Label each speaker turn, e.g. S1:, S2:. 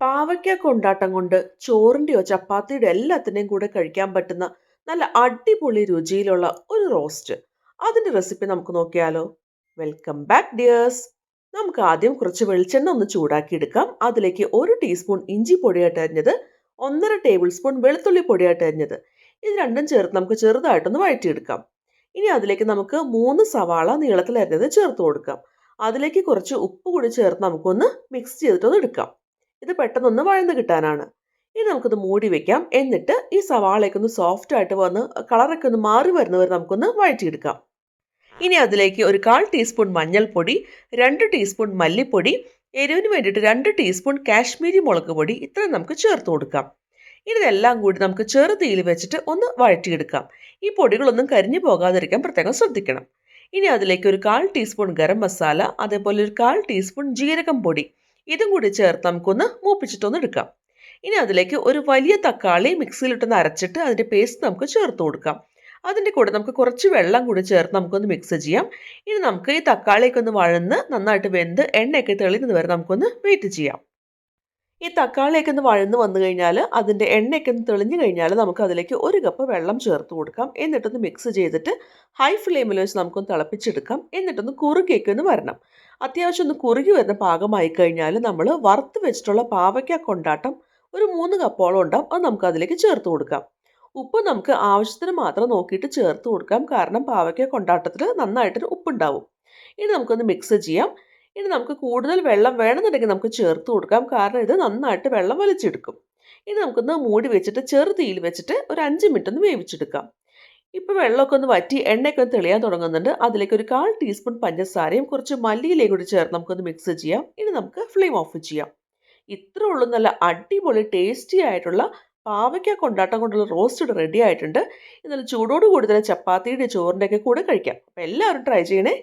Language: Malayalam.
S1: പാവയ്ക്ക കൊണ്ടാട്ടം കൊണ്ട് ചോറിന്റെയോ ചപ്പാത്തിയുടെ എല്ലാത്തിന്റെയും കൂടെ കഴിക്കാൻ പറ്റുന്ന നല്ല അടിപൊളി രുചിയിലുള്ള ഒരു റോസ്റ്റ്. അതിന്റെ റെസിപ്പി നമുക്ക് നോക്കിയാലോ? Welcome back dears. നമുക്ക് ആദ്യം കുറച്ച് വെളിച്ചെണ്ണ ഒന്ന് ചൂടാക്കി എടുക്കാം അതിലേക്ക് ഒരു ടീസ്പൂൺ ഇഞ്ചി പൊടിയായിട്ട് അരിഞ്ഞത്. ഒന്നര ടേബിൾ സ്പൂൺ വെളുത്തുള്ളി പൊടിയായിട്ട് അരിഞ്ഞത്. ഇത് രണ്ടും ചേർത്ത് നമുക്ക് ചെറുതായിട്ടൊന്ന് വഴറ്റിയെടുക്കാം. ഇനി അതിലേക്ക് നമുക്ക് മൂന്ന് സവാള നീളത്തിൽ അരിഞ്ഞത് ചേർത്ത് കൊടുക്കാം. അതിലേക്ക് കുറച്ച് ഉപ്പ് കൂടി ചേർത്ത് നമുക്കൊന്ന് മിക്സ് ചെയ്തിട്ടൊന്ന് എടുക്കാം. ഇത് പെട്ടെന്നൊന്ന് വഴന്ന് കിട്ടാനാണ്. ഇനി നമുക്കൊന്ന് മൂടി വെക്കാം. എന്നിട്ട് ഈ സവാളയൊക്കെ ഒന്ന് സോഫ്റ്റ് ആയിട്ട് വന്ന് കളറൊക്കെ ഒന്ന് മാറി വരുന്നവരെ നമുക്കൊന്ന് വഴറ്റിയെടുക്കാം. ഇനി അതിലേക്ക് ഒരു കാൽ ടീസ്പൂൺ മഞ്ഞൾപ്പൊടി രണ്ട് ടീസ്പൂൺ മല്ലിപ്പൊടി എരിവിന് വേണ്ടിയിട്ട് രണ്ട് ടീസ്പൂൺ കാശ്മീരി മുളക് പൊടി ഇത്രയും നമുക്ക് ചേർത്ത് കൊടുക്കാം. ഇതെല്ലാം കൂടി നമുക്ക് ചെറുതീയിൽ വെച്ചിട്ട് ഒന്ന് വഴറ്റിയെടുക്കാം. ഈ പൊടികളൊന്നും കരിഞ്ഞു പോകാതിരിക്കാൻ പ്രത്യേകം ശ്രദ്ധിക്കണം. ഇനി അതിലേക്ക് ഒരു കാൽ ടീസ്പൂൺ ഗരം മസാല അതേപോലെ ഒരു കാൽ ടീസ്പൂൺ ജീരകം പൊടി ഇതും കൂടി ചേർത്ത് നമുക്കൊന്ന് മൂപ്പിച്ചിട്ടൊന്ന് എടുക്കാം. ഇനി അതിലേക്ക് ഒരു വലിയ തക്കാളി മിക്സിയിലിട്ടൊന്ന് അരച്ചിട്ട് അതിന്റെ പേസ്റ്റ് നമുക്ക് ചേർത്ത് കൊടുക്കാം. അതിന്റെ കൂടെ നമുക്ക് കുറച്ച് വെള്ളം കൂടി ചേർത്ത് നമുക്കൊന്ന് മിക്സ് ചെയ്യാം. ഇനി നമുക്ക് ഈ തക്കാളിയൊക്കെ ഒന്ന് വഴന്ന് നന്നായിട്ട് വെന്ത് എണ്ണയൊക്കെ തെളിയുന്നത് വരെ നമുക്കൊന്ന് വെയിറ്റ് ചെയ്യാം. ഈ തക്കാളിയൊക്കെ ഒന്ന് വഴന്ന് വന്നു കഴിഞ്ഞാൽ അതിന്റെ എണ്ണയൊക്കെ ഒന്ന് തെളിഞ്ഞു കഴിഞ്ഞാൽ നമുക്ക് അതിലേക്ക് ഒരു കപ്പ് വെള്ളം ചേർത്ത് കൊടുക്കാം. എന്നിട്ടൊന്ന് മിക്സ് ചെയ്തിട്ട് ഹൈ ഫ്ലെയിമിൽ വെച്ച് നമുക്കൊന്ന് തിളപ്പിച്ചെടുക്കാം. എന്നിട്ടൊന്ന് കുറുകിയൊക്കെ ഒന്ന് വരണം. അത്യാവശ്യം ഒന്ന് കുറുകി വരുന്ന പാകമായി കഴിഞ്ഞാൽ നമ്മൾ വറുത്ത് വെച്ചിട്ടുള്ള പാവയ്ക്ക കൊണ്ടാട്ടം ഒരു മൂന്ന് കപ്പോളം ഉണ്ടാവും. അത് നമുക്ക് അതിലേക്ക് ചേർത്ത് കൊടുക്കാം. ഉപ്പ് നമുക്ക് ആവശ്യത്തിന് മാത്രം നോക്കിയിട്ട് ചേർത്ത് കൊടുക്കാം. കാരണം പാവയ്ക്ക കൊണ്ടാട്ടത്തിൽ നന്നായിട്ടൊരു ഉപ്പുണ്ടാവും. ഇനി നമുക്കൊന്ന് മിക്സ് ചെയ്യാം. ഇനി നമുക്ക് കൂടുതൽ വെള്ളം വേണമെന്നുണ്ടെങ്കിൽ നമുക്ക് ചേർത്ത് കൊടുക്കാം. കാരണം ഇത് നന്നായിട്ട് വെള്ളം വലിച്ചെടുക്കും. ഇനി നമുക്കൊന്ന് മൂടി വെച്ചിട്ട് ചെറു തീയിൽ വെച്ചിട്ട് ഒരു അഞ്ച് മിനിറ്റ് ഒന്ന് വേവിച്ചെടുക്കാം. ഇപ്പോൾ വെള്ളമൊക്കെ ഒന്ന് വറ്റി എണ്ണയൊക്കെ ഒന്ന് തെളിയാൻ തുടങ്ങുന്നുണ്ട്. അതിലേക്ക് ഒരു കാൽ ടീസ്പൂൺ പഞ്ചസാരയും കുറച്ച് മല്ലിയിലേക്ക് കൂടി ചേർത്ത് നമുക്കൊന്ന് മിക്സ് ചെയ്യാം. ഇനി നമുക്ക് ഫ്ലെയിം ഓഫ് ചെയ്യാം. ഇത്ര ഉള്ളൂ. നല്ല അടിപൊളി ടേസ്റ്റി ആയിട്ടുള്ള പാവയ്ക്ക കൊണ്ടാട്ടം കൊണ്ടുള്ള റോസ്റ്റഡ് റെഡി ആയിട്ടുണ്ട്. ഇന്നലെ ചൂടോട് തന്നെ ചപ്പാത്തിയുടെ ചോറിന്റെയൊക്കെ കൂടെ കഴിക്കാം. അപ്പോൾ എല്ലാവരും ട്രൈ ചെയ്യണേ.